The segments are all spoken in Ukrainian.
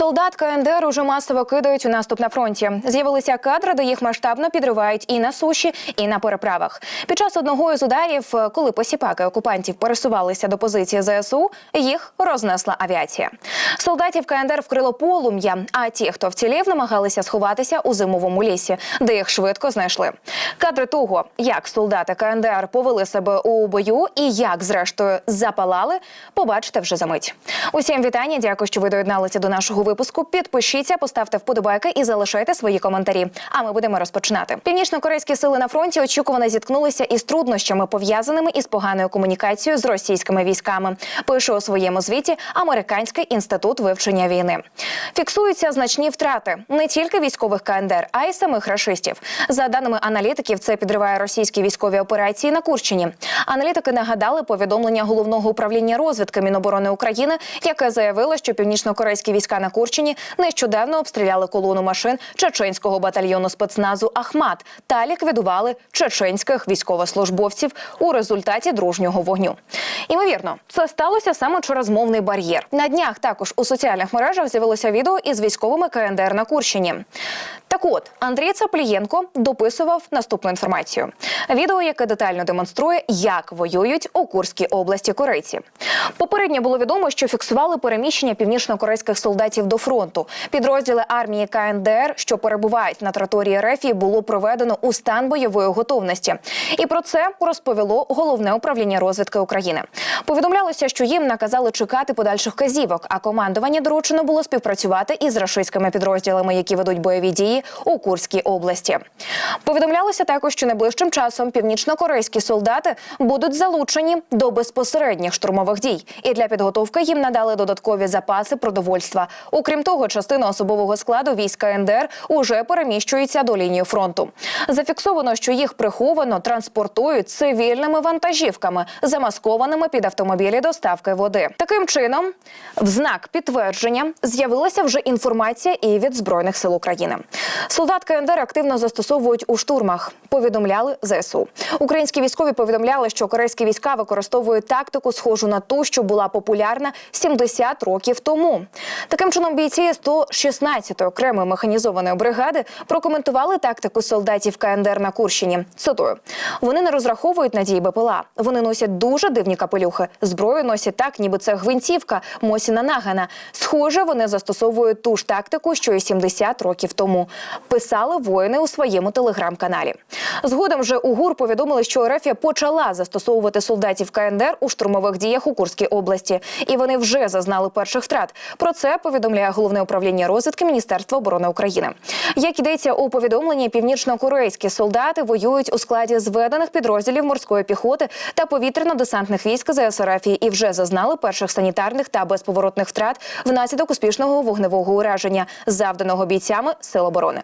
Солдат КНДР уже масово кидають у наступ на фронті. З'явилися кадри, де їх масштабно підривають і на суші, і на переправах. Під час одного із ударів, е, коли посіпаки окупантів пересувалися до позиції ЗСУ, їх рознесла авіація. Солдатів КНДР вкрило полум'я. А ті, хто вцілів, намагалися сховатися у зимовому лісі, де їх швидко знайшли. Кадри того, як солдати КНДР повели себе у бою і як, зрештою, запалали, побачите вже за мить. Усім вітання. Дякую, що ви доєдналися до нашого випуску. Підпишіться, поставте вподобайки і залишайте свої коментарі. А ми будемо розпочинати. Північно-корейські сили на фронті очікувано зіткнулися із труднощами, пов'язаними із поганою комунікацією з російськими військами. Пише у своєму звіті Американський інститут вивчення війни. Фіксуються значні втрати не тільки військових КНДР, а й самих рашистів. За даними аналітиків, це підриває російські військові операції на Курщині. Аналітики нагадали повідомлення головного управління розвідки Міноборони України, яке заявило, що північно-корейські війська на Курщині нещодавно обстріляли колону машин чеченського батальйону спецназу Ахмат та ліквідували чеченських військовослужбовців у результаті дружнього вогню. Імовірно, це сталося саме через мовний бар'єр. На днях також у соціальних мережах з'явилося відео із військовими КНДР на Курщині. Так от Андрій Цаплієнко дописував наступну інформацію. Відео, яке детально демонструє, як воюють у Курській області корейці. Попередньо було відомо, що фіксували переміщення північно-корейських солдатів до фронту. Підрозділи армії КНДР, що перебувають на території РФ, було проведено у стан бойової готовності. І про це розповіло головне управління розвідки України. Повідомлялося, що їм наказали чекати подальших казівок, а командування доручено було співпрацювати із рашистськими підрозділами, які ведуть бойові дії у Курській області. Повідомлялося також, що найближчим часом північно-корейські солдати будуть залучені до безпосередніх штурмових дій, і для підготовки їм надали додаткові запаси продовольства. Окрім того, частина особового складу війська НДР уже переміщується до лінії фронту. Зафіксовано, що їх приховано транспортують цивільними вантажівками, замаскованими під автомобілі доставки води. Таким чином, в знак підтвердження з'явилася вже інформація і від збройних сил України. Солдат КНДР активно застосовують у штурмах. Повідомляли ЗСУ. Українські військові повідомляли, що корейські війська використовують тактику, схожу на ту, що була популярна 70 років тому. Таким чином, бійці 116-ї окремої механізованої бригади прокоментували тактику солдатів КНДР на Курщині. Цитую: вони не розраховують на дії БПЛА. Вони носять дуже дивні капелюхи. Зброю носять так, ніби це гвинтівка Мосіна Нагана. Схоже, вони застосовують ту ж тактику, що і 70 років тому. Писали воїни у своєму телеграм-каналі. Згодом же у ГУР повідомили, що Ерефія почала застосовувати солдатів КНДР у штурмових діях у Курській області, і вони вже зазнали перших втрат. Про це повідомляє головне управління розвідки Міністерства оборони України. Як йдеться у повідомленні, північно-корейські солдати воюють у складі зведених підрозділів морської піхоти та повітряно-десантних військ ЗСРФ і вже зазнали перших санітарних та безповоротних втрат внаслідок успішного вогневого ураження, завданого бійцями сил оборони.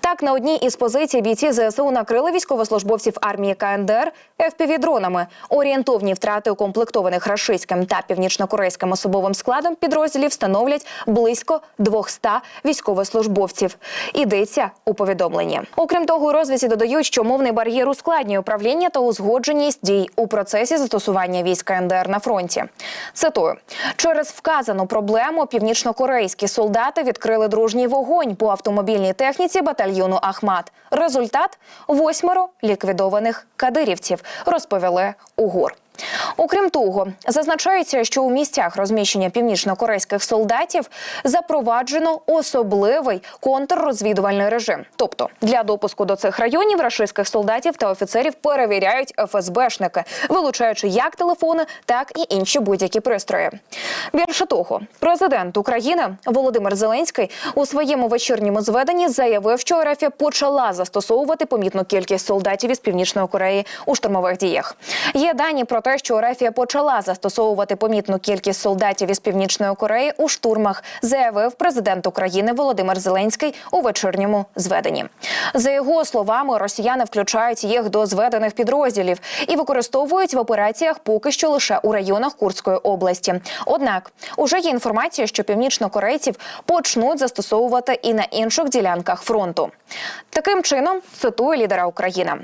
Так, на одній із позицій бійці ЗСУ накрили військовослужбовців армії КНДР FPV-дронами. Орієнтовні втрати укомплектованих рашистським та північно-корейським особовим складом підрозділів становлять близько 200 військовослужбовців. Ідеться у повідомленні. Окрім того, у розвідці додають, що мовний бар'єр ускладнює управління та узгодженість дій у процесі застосування військ КНДР на фронті. Цитую через вказану проблему північно-корейські солдати відкрили дружній вогонь по автомобільній техніці батальйону Ахмат. Результат восьмеро ліквідованих кадирівців, розповіли УГУР. Окрім того, зазначається, що у місцях розміщення північно-корейських солдатів запроваджено особливий контррозвідувальний режим. Тобто для допуску до цих районів рашистських солдатів та офіцерів перевіряють ФСБшники, вилучаючи як телефони, так і інші будь-які пристрої. Більше того, президент України Володимир Зеленський у своєму вечірньому зведенні заявив, що РФ почала застосовувати помітну кількість солдатів із північної Кореї у штурмових діях. Є дані про те, що Рефія почала застосовувати помітну кількість солдатів із північної Кореї у штурмах, заявив президент України Володимир Зеленський у вечірньому зведенні. За його словами, росіяни включають їх до зведених підрозділів і використовують в операціях поки що лише у районах Курської області. Однак, уже є інформація, що північнокорейців почнуть застосовувати і на інших ділянках фронту. Таким чином цитує лідера України.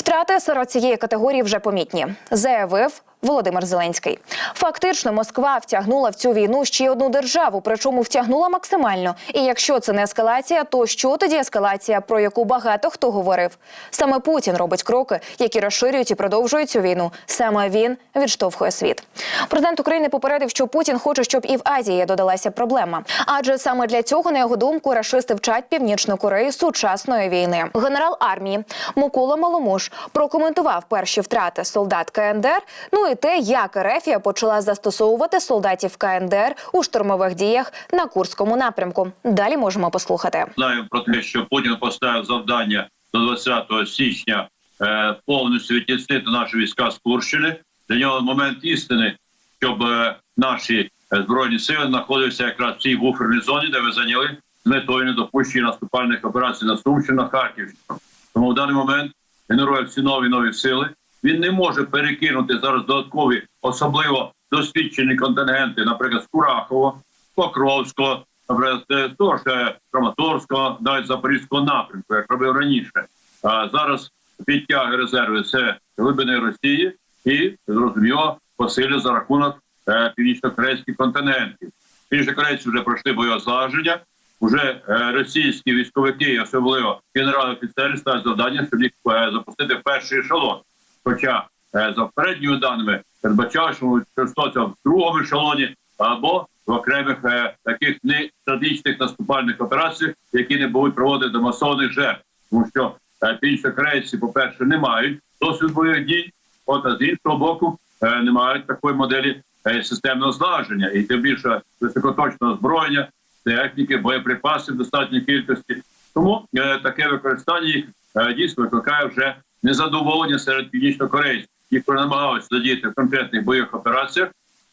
Втрати серед цієї категорії вже помітні, заявив Володимир Зеленський. Фактично, Москва втягнула в цю війну ще одну державу, причому втягнула максимально. І якщо це не ескалація, то що тоді ескалація, про яку багато хто говорив? Саме Путін робить кроки, які розширюють і продовжують цю війну. Саме він відштовхує світ. Президент України попередив, що Путін хоче, щоб і в Азії додалася проблема. Адже саме для цього, на його думку, рашисти вчать північну Корею сучасної війни. Генерал армії Микола Маломуш прокоментував перші втрати солдат КНДР. Ну і те, як Ерефія почала застосовувати солдатів КНДР у штурмових діях на Курському напрямку. Далі можемо послухати. Знаємо про те, що Путін поставив завдання до 20 січня е, повністю відтіснити наші війська з Курщини. Для нього момент істини, щоб е, наші е, збройні сили знаходилися якраз в цій буферній зоні, де ви зайняли з метою недопущення наступальних операцій на Сумщину, на Харківщину. Тому в даний момент генерує всі нові нові сили. Він не може перекинути зараз додаткові, особливо досвідчені контингенти, наприклад, з Курахова, Покровського, наприклад, того ж е, Краматорського, навіть Запорізького напрямку, як робив раніше. А зараз підтяги резерви це глибини Росії і зрозуміло посилює за рахунок е, північно-корейських континентів. Північно-корейці вже пройшли бойове злагодження. Уже е, російські військовики, особливо генерали офіцери, ставлять завдання, щоб їх е, запустити в перший ешелон. Хоча е, за попередніми даними передбачали, що можуть в другому ешелоні або в окремих таких не стратегічних наступальних операціях, які не будуть проводити до масовних жертв, тому що північнокорейці, по-перше, не мають досвід бойових дій, от а з іншого боку, не мають такої моделі системного злагодження і тим більше високоточного озброєння, техніки, боєприпасів достатньої кількості. Тому е, таке використання їх е, дійсно викликає вже незадоволення серед північнокорейців, які намагалися задіяти в конкретних бойових операціях,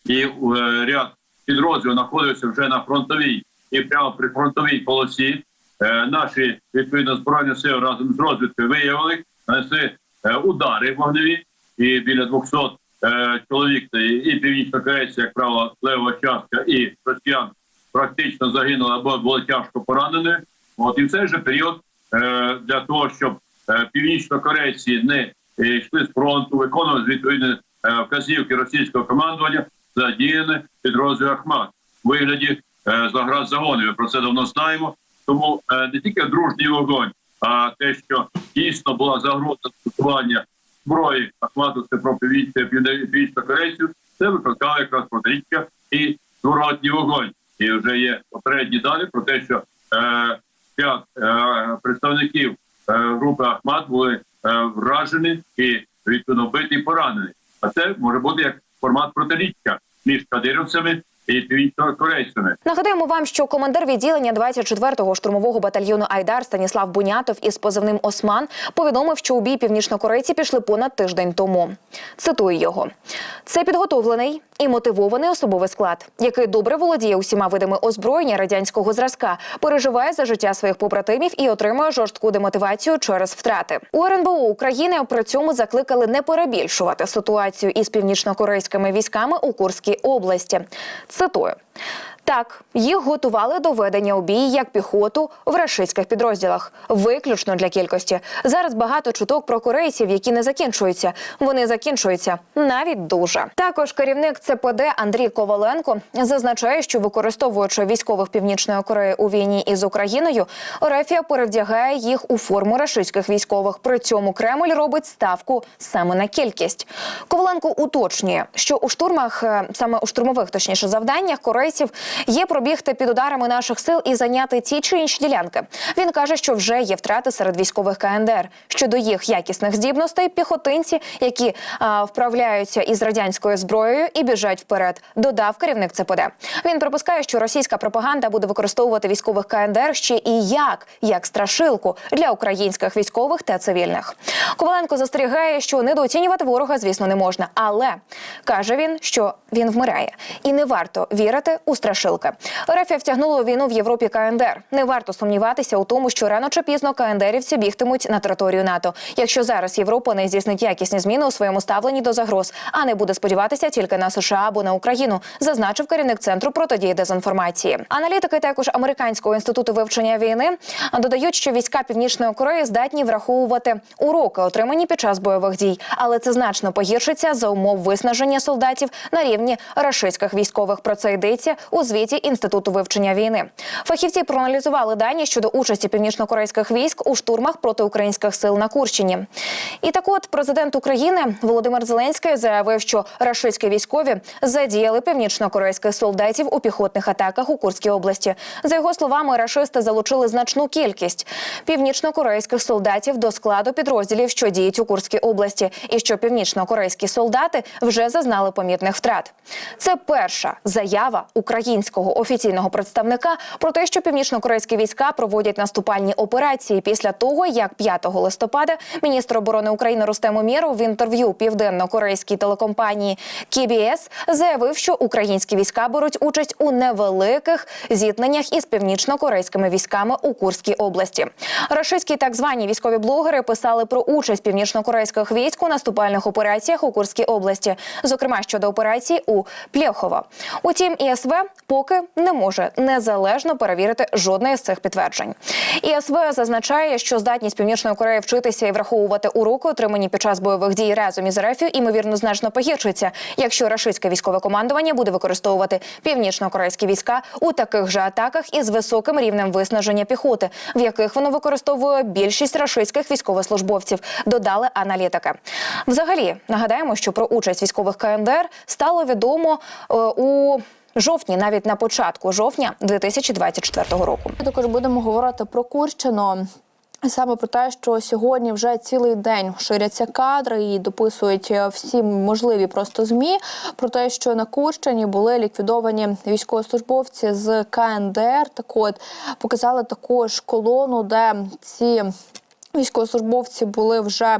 і е, ряд підрозділів знаходився вже на фронтовій і прямо при фронтовій полосі. Наші відповідно збройні сили разом з розвідкою виявили, нанесли удари вогневі, і біля 200 е, чоловік та і, і північнокорейці, як правило, левого частка і росіян практично загинули або були тяжко поранені. От і в цей же період е, для того, щоб е, північнокорейці не е, йшли з фронту, виконували відповідні е, вказівки російського командування, задіяні підрозділ Ахмат у вигляді заград загонів. Ми про це давно знаємо. Тому не тільки дружній вогонь, а те, що дійсно була загроза застосування зброї Ахмату це про північно-корейців, це викликало якраз протиріччя і зворотній вогонь. І вже є попередні дані про те, що е, п'ять е, представників е, групи Ахмат були е, вражені і відповідно вбиті і поранені. А це може бути як формат протиріччя між кадирівцями північнокорейцями. Нагадаємо вам, що командир відділення 24-го штурмового батальйону Айдар Станіслав Бунятов із позивним Осман повідомив, що у бій північнокорейці пішли понад тиждень тому. Цитую його: це підготовлений і мотивований особовий склад, який добре володіє усіма видами озброєння радянського зразка, переживає за життя своїх побратимів і отримує жорстку демотивацію через втрати. У РНБО України при цьому закликали не перебільшувати ситуацію із північнокорейськими військами у Курській області. Цитую. Так, їх готували до ведення у бій як піхоту в рашистських підрозділах, виключно для кількості. Зараз багато чуток про корейців, які не закінчуються. Вони закінчуються навіть дуже. Також керівник ЦПД Андрій Коваленко зазначає, що використовуючи військових північної Кореї у війні із Україною, Рефія перевдягає їх у форму рашистських військових. При цьому Кремль робить ставку саме на кількість. Коваленко уточнює, що у штурмах, е, саме у штурмових, точніше, завданнях корейців є пробігти під ударами наших сил і зайняти ті чи інші ділянки. Він каже, що вже є втрати серед військових КНДР щодо їх якісних здібностей. Піхотинці, які а, вправляються із радянською зброєю і біжать вперед. Додав керівник ЦПД. Він припускає, що російська пропаганда буде використовувати військових КНДР ще і як, як страшилку для українських військових та цивільних. Коваленко застерігає, що недооцінювати ворога, звісно, не можна, але каже він, що він вмирає, і не варто вірити у страшилку страшилки. РФ втягнуло війну в Європі КНДР. Не варто сумніватися у тому, що рано чи пізно КНДРівці бігтимуть на територію НАТО. Якщо зараз Європа не здійснить якісні зміни у своєму ставленні до загроз, а не буде сподіватися тільки на США або на Україну, зазначив керівник центру протидії дезінформації. Аналітики також американського інституту вивчення війни додають, що війська Північної Кореї здатні враховувати уроки, отримані під час бойових дій, але це значно погіршиться за умов виснаження солдатів на рівні рашистських військових. Про це йдеться у звіті інституту вивчення війни. Фахівці проаналізували дані щодо участі північнокорейських військ у штурмах проти українських сил на Курщині. І так, от президент України Володимир Зеленський заявив, що рашистські військові задіяли північнокорейських солдатів у піхотних атаках у Курській області. За його словами, рашисти залучили значну кількість північнокорейських солдатів до складу підрозділів, що діють у Курській області, і що північнокорейські солдати вже зазнали помітних втрат. Це перша заява українського офіційного представника про те, що північнокорейські війська проводять наступальні операції після того, як 5 листопада міністр оборони України Рустем Умєров в інтерв'ю південно-корейській телекомпанії KBS заявив, що українські війська беруть участь у невеликих зіткненнях із північно-корейськими військами у Курській області. Рашистські так звані військові блогери писали про участь північно-корейських військ у наступальних операціях у Курській області, зокрема щодо операції у Плєхово. Утім, ІСВ поки не може незалежно перевірити жодне з цих підтверджень. ІСВ зазначає, що здатність Північної Кореї вчитися і враховувати уроки, отримані під час бойових дій разом із РФ, ймовірно, значно погіршиться, якщо рашистське військове командування буде використовувати північно-корейські війська у таких же атаках із високим рівнем виснаження піхоти, в яких воно використовує більшість рашистських військовослужбовців. Додали аналітики. Взагалі нагадаємо, що про участь військових КНДР стало відомо е, у. Жовтні, навіть на початку жовтня 2024 року. Ми також будемо говорити про Курщину. Саме про те, що сьогодні вже цілий день ширяться кадри і дописують е, всі можливі просто змі про те, що на Курщині були ліквідовані військовослужбовці з КНДР. Так от показали також колону, де ці. Військовослужбовці були вже,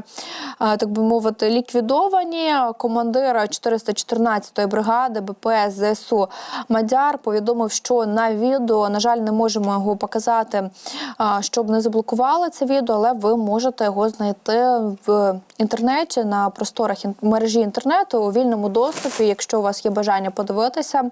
е, так би мовити, ліквідовані. Командир 414-ї бригади БПС ЗСУ Мадяр повідомив, що на відео, на жаль, не можемо його показати, е, щоб не заблокували це відео, але ви можете його знайти в інтернеті на просторах мережі інтернету у вільному доступі, якщо у вас є бажання подивитися.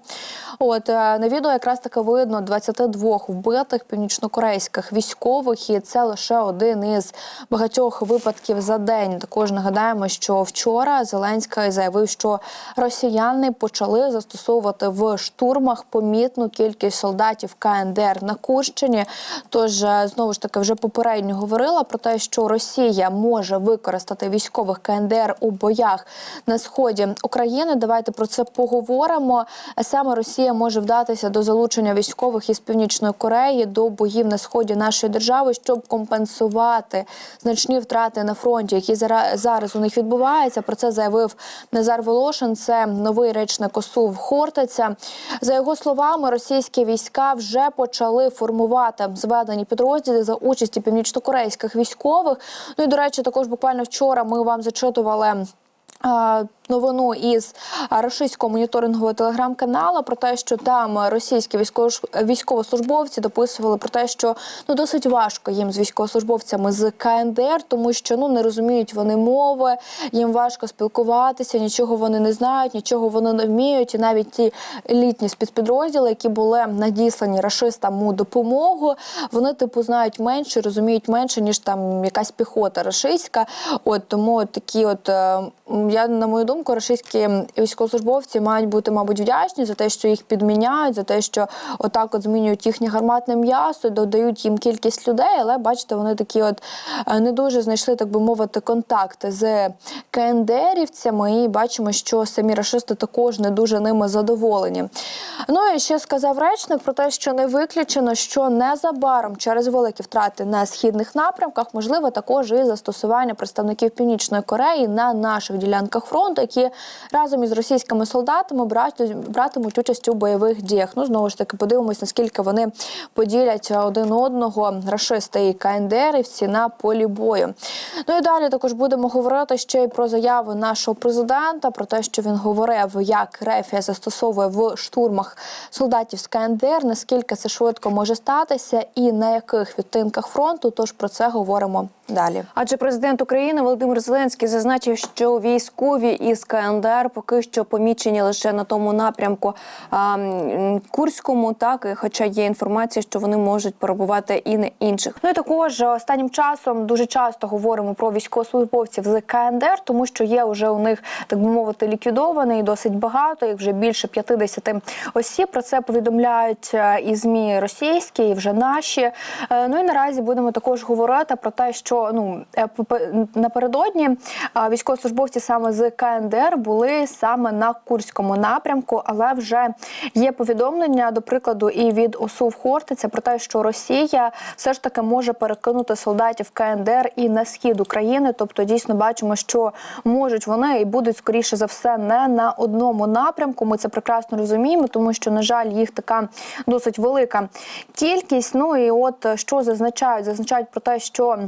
От е, на відео якраз таки видно 22 вбитих північнокорейських військових, і це лише один із багатьох випадків за день. Також нагадаємо, що вчора Зеленський заявив, що росіяни почали застосовувати в штурмах помітну кількість солдатів КНДР на Курщині. Тож е, знову ж таки вже попередньо говорила про те, що Росія може використати військових КНДР у боях на сході України. Давайте про це поговоримо. Саме Росія може вдатися до залучення військових із північної Кореї до боїв на сході нашої держави, щоб компенсувати значні втрати на фронті, які зараз у них відбуваються. Про це заявив Назар Волошин. Це новий речник ОСУ в Хортиця. За його словами, російські війська вже почали формувати зведені підрозділи за участі північнокорейських військових. Ну і до речі, також буквально вчора ми вам зачитували. Новину із російського моніторингового телеграм-каналу про те, що там російські військово- військовослужбовці дописували про те, що ну досить важко їм з військовослужбовцями з КНДР, тому що ну не розуміють вони мови, їм важко спілкуватися, нічого вони не знають, нічого вони не вміють. І навіть ті елітні спецпідрозділи, які були надіслані рашистам у допомогу, вони типу знають менше, розуміють менше ніж там якась піхота рашистська. От тому от такі, от е, я на мою думку, рашистські військовослужбовці мають бути, мабуть, вдячні за те, що їх підміняють, за те, що отак от змінюють їхнє гарматне м'ясо, додають їм кількість людей. Але бачите, вони такі, от е, не дуже знайшли, так би мовити, контакти з КНДРівцями, і бачимо, що самі рашисти також не дуже ними задоволені. Ну і ще сказав речник про те, що не виключено, що незабаром через великі втрати на східних напрямках можливо також і застосування представників Північної Кореї на наших ділянках фронту, які разом із російськими солдатами братимуть, участь у бойових діях. Ну знову ж таки, подивимось, наскільки вони поділять один одного рашисти і КНДРівці на полі бою. Ну і далі також будемо говорити ще й про заяви нашого президента, про те, що він говорив, як Рефія застосовує в штурмах солдатів з КНДР, наскільки це швидко може статися, і на яких відтинках фронту. Тож про це говоримо далі. Адже президент України Володимир Зеленський зазначив, що військові із КНДР поки що помічені лише на тому напрямку а, Курському, так і хоча є інформація, що вони можуть перебувати і на інших. Ну і також останнім часом дуже часто говоримо про військовослужбовців з КНДР, тому що є вже у них так би мовити ліквідований досить багато, їх вже більше 50 осіб. Про це повідомляють е, і змі російські, і вже наші. Е, Ну і наразі будемо також говорити про те, що ну е, напередодні е, військовослужбовці саме з КНДР були саме на Курському напрямку, але вже є повідомлення, до прикладу, і від ОСУ в Хортиця про те, що Росія все ж таки може перекинути солдатів КНДР і на схід України. Тобто, дійсно бачимо, що можуть вони і будуть скоріше за все не на одному напрямку. Ми це прекрасно розуміємо, тому що на жаль, їх така досить велика кількість. Ну і от що зазначають, зазначають про те, що.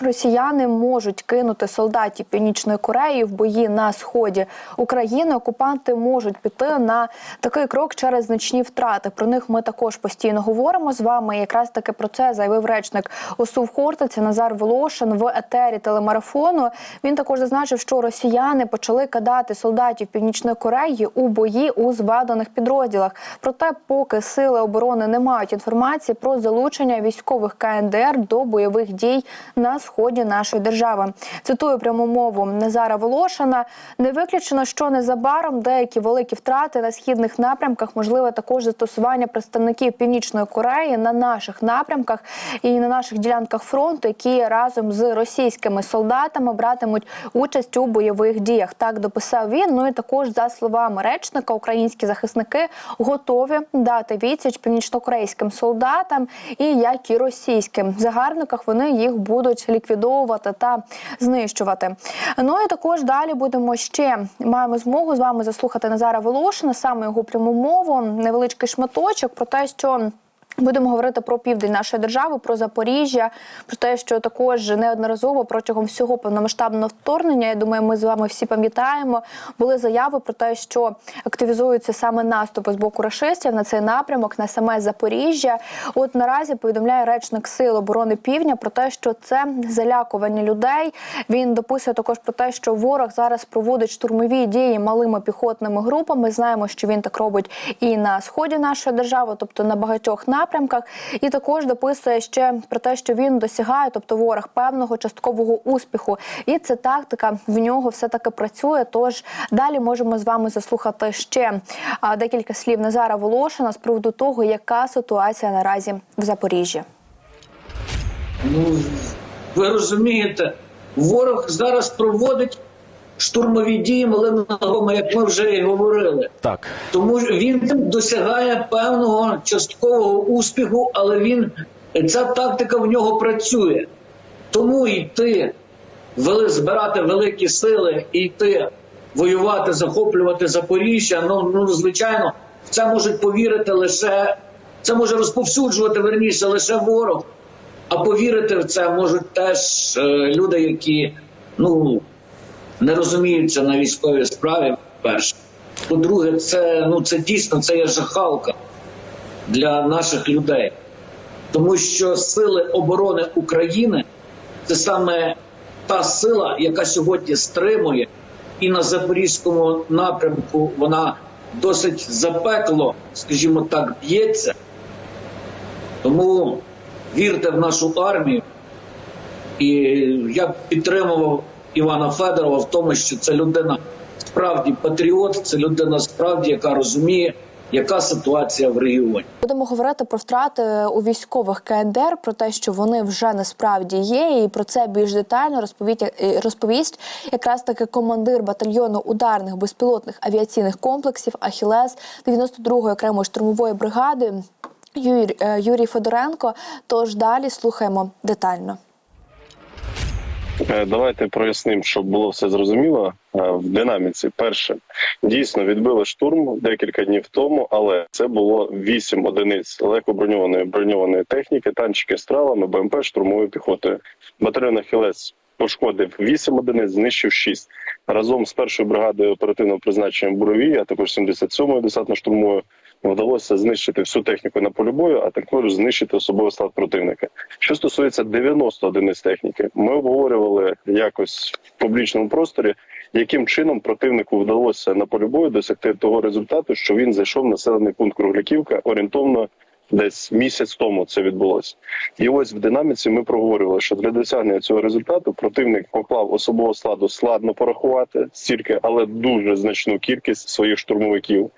Росіяни можуть кинути солдатів Північної Кореї в бої на сході України. Окупанти можуть піти на такий крок через значні втрати. Про них ми також постійно говоримо з вами. І Якраз таки про це заявив речник ОСУ в Хортиці Назар Волошин в етері телемарафону. Він також зазначив, що росіяни почали кидати солдатів Північної Кореї у бої у зваданих підрозділах. Проте, поки сили оборони не мають інформації про залучення військових КНДР до бойових дій на сході нашої держави. Цитую пряму мову Назара Волошина. Не виключено, що незабаром деякі великі втрати на східних напрямках, можливе також застосування представників Північної Кореї на наших напрямках і на наших ділянках фронту, які разом з російськими солдатами братимуть участь у бойових діях. Так дописав він. Ну і також за словами речника, українські захисники готові дати відсіч північнокорейським солдатам і як і російським В загарбниках. Вони їх будуть ліквідовувати та знищувати. Ну і також далі будемо ще маємо змогу з вами заслухати Назара Волошина, саме його пряму мову, невеличкий шматочок про те, що. Будемо говорити про південь нашої держави, про Запоріжжя, про те, що також неодноразово протягом всього повномасштабного вторгнення. Я думаю, ми з вами всі пам'ятаємо. Були заяви про те, що активізуються саме наступи з боку рашистів на цей напрямок, на саме Запоріжжя. От наразі повідомляє речник Сил оборони Півдня про те, що це залякування людей. Він дописує також про те, що ворог зараз проводить штурмові дії малими піхотними групами. Знаємо, що він так робить і на сході нашої держави, тобто на багатьох напрямках. І також дописує ще про те, що він досягає, тобто ворог певного часткового успіху. І ця тактика в нього все таки працює. Тож далі можемо з вами заслухати ще декілька слів Назара Волошина з приводу того, яка ситуація наразі в Запоріжжі. Ну, ви розумієте, ворог зараз проводить штурмові дії малими ногами, як ми вже і говорили. Так, Тому він досягає певного часткового успіху, але він ця тактика в нього працює. Тому йти вели, збирати великі сили і йти воювати, захоплювати Запоріжжя. Ну, ну звичайно, в це можуть повірити лише це може розповсюджувати верніше лише ворог. А повірити в це можуть теж е, люди, які ну не розуміються на військовій справі. Перше, по-друге, це ну це дійсно це є жахалка для наших людей, тому що сили оборони України це саме та сила, яка сьогодні стримує, і на запорізькому напрямку вона досить запекло, скажімо так, б'ється. Тому вірте в нашу армію. І я підтримував Івана Федорова в тому, що це людина справді патріот, це людина справді, яка розуміє, яка ситуація в регіоні. Будемо говорити про втрати у військових КНДР, про те, що вони вже насправді є, і про це більш детально розповість, е, розповість якраз таки командир батальйону ударних безпілотних авіаційних комплексів Ахілес 92-ї окремої штурмової бригади е, Юрій Федоренко. Тож далі слухаємо детально. Е, давайте прояснимо, щоб було все зрозуміло. в динаміці. Перше, дійсно відбили штурм декілька днів тому, але це було вісім одиниць легкоброньованої броньованої техніки, танчики з тралами, БМП, штурмовою піхотою. Батальйон Ахілес пошкодив вісім одиниць, знищив шість. Разом з першою бригадою оперативного призначення Бурові, а також 77-ю десантно-штурмовою вдалося знищити всю техніку на полі бою, а також знищити особовий склад противника. Що стосується 90 одиниць техніки, ми обговорювали якось в публічному просторі, яким чином противнику вдалося на полі бою досягти того результату, що він зайшов в населений пункт Кругляківка орієнтовно. Десь місяць тому це відбулося, і ось в динаміці ми проговорювали, що для досягнення цього результату противник поклав особового складу складно порахувати стільки, але дуже значну кількість своїх штурмовиків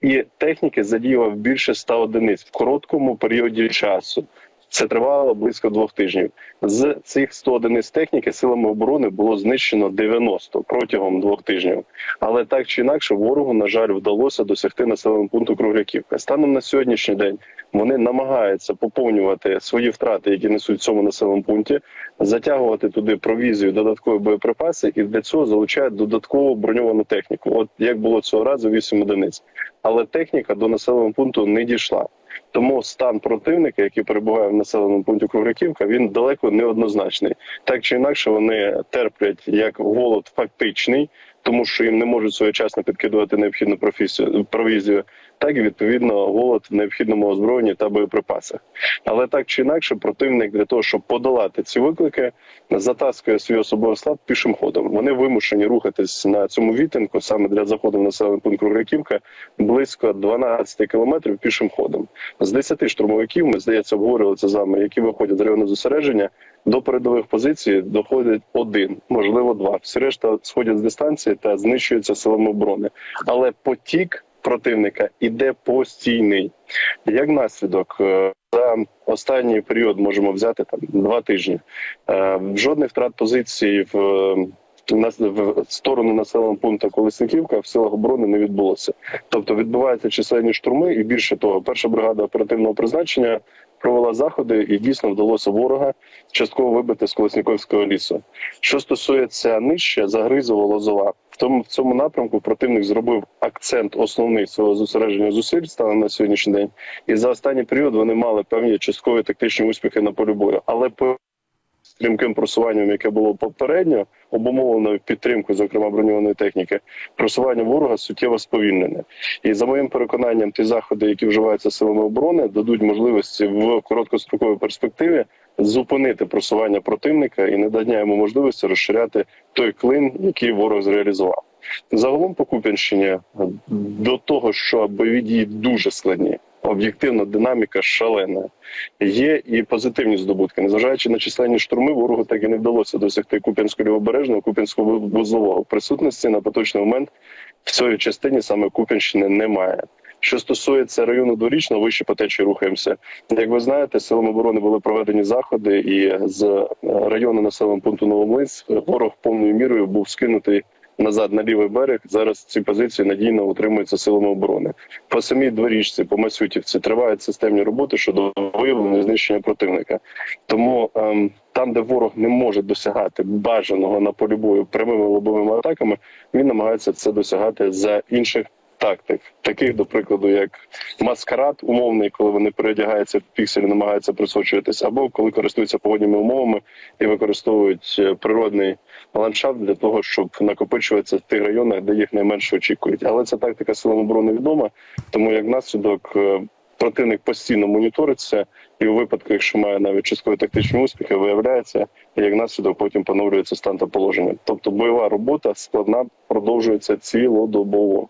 і техніки задіяв більше 100 одиниць в короткому періоді часу. Це тривало близько двох тижнів. З цих 100 одиниць техніки силами оборони було знищено 90 протягом двох тижнів. Але так чи інакше, ворогу, на жаль, вдалося досягти населеного пункту Кругляківка. Станом на сьогоднішній день вони намагаються поповнювати свої втрати, які несуть в цьому населеному пункті, затягувати туди провізію, додаткові боєприпаси, і для цього залучають додаткову броньовану техніку. От як було цього разу 8 одиниць. Але техніка до населеного пункту не дійшла. Тому стан противника, який перебуває в населеному пункті Кругляківка, він далеко не однозначний. Так чи інакше, вони терплять як голод фактичний, тому що їм не можуть своєчасно підкидувати необхідну професію провізію, так і відповідно голод в необхідному озброєнні та боєприпасах. Але так чи інакше, противник для того, щоб подолати ці виклики, затаскує свій особовий склад пішим ходом. Вони вимушені рухатись на цьому відтинку саме для заходу в населений пункт Кругляківка близько 12 кілометрів пішим ходом. З 10 штурмовиків ми здається обговорювали це з вами, які виходять з району зосередження. До передових позицій доходить один, можливо, два. Всі решта сходять з дистанції та знищуються силами оборони. Але потік противника іде постійний. Як наслідок, е, за останній період можемо взяти там два тижні. Е, Жодних втрат позицій в. е, в сторону населеного пункту Колесниківка в силах оборони не відбулося. Тобто відбуваються численні штурми, і більше того, перша бригада оперативного призначення провела заходи, і дійсно вдалося ворога частково вибити з Колосніковського лісу. Що стосується нижче, загризова лозова. В тому в цьому напрямку противник зробив акцент основний свого зосередження зусиль станом на сьогоднішній день. І за останній період вони мали певні часткові тактичні успіхи на полі бою. Але по стрімким просуванням, яке було попередньо, обумовленою підтримкою, зокрема броньованої техніки, просування ворога суттєво сповільнене. І за моїм переконанням, ті заходи, які вживаються силами оборони, дадуть можливості в короткостроковій перспективі зупинити просування противника і не дання йому можливості розширяти той клин, який ворог зреалізував. Загалом по Куп'янщині до того, що бойові дії дуже складні. Об'єктивна динаміка шалена. Є і позитивні здобутки. Незважаючи на численні штурми, ворогу так і не вдалося досягти Куп'янського лівобережного, Куп'янського вузлового. Присутності на поточний момент в цій частині саме Куп'янщини немає. Що стосується району дворічного, вище по течії рухаємося. Як ви знаєте, силами оборони були проведені заходи, і з е, району населеного пункту Новомлинськ ворог повною мірою був скинутий назад на лівий берег. Зараз ці позиції надійно утримуються силами оборони. По самій дворічці, по Масютівці тривають системні роботи щодо виявлення знищення противника. Тому ем, там, де ворог не може досягати бажаного на полі бою прямими лобовими атаками, він намагається це досягати за інших. Тактик, таких, до прикладу, як маскарад умовний, коли вони переодягаються в пікселі, намагаються присочуватись, або коли користуються погодніми умовами і використовують е, природний ландшафт для того, щоб накопичуватися в тих районах, де їх найменше очікують. Але ця тактика силам оборони відома, тому як наслідок е, противник постійно моніториться, і у випадку, якщо має навіть часткові тактичні успіхи, виявляється, і як наслідок потім поновлюється стан та положення. Тобто бойова робота складна продовжується цілодобово.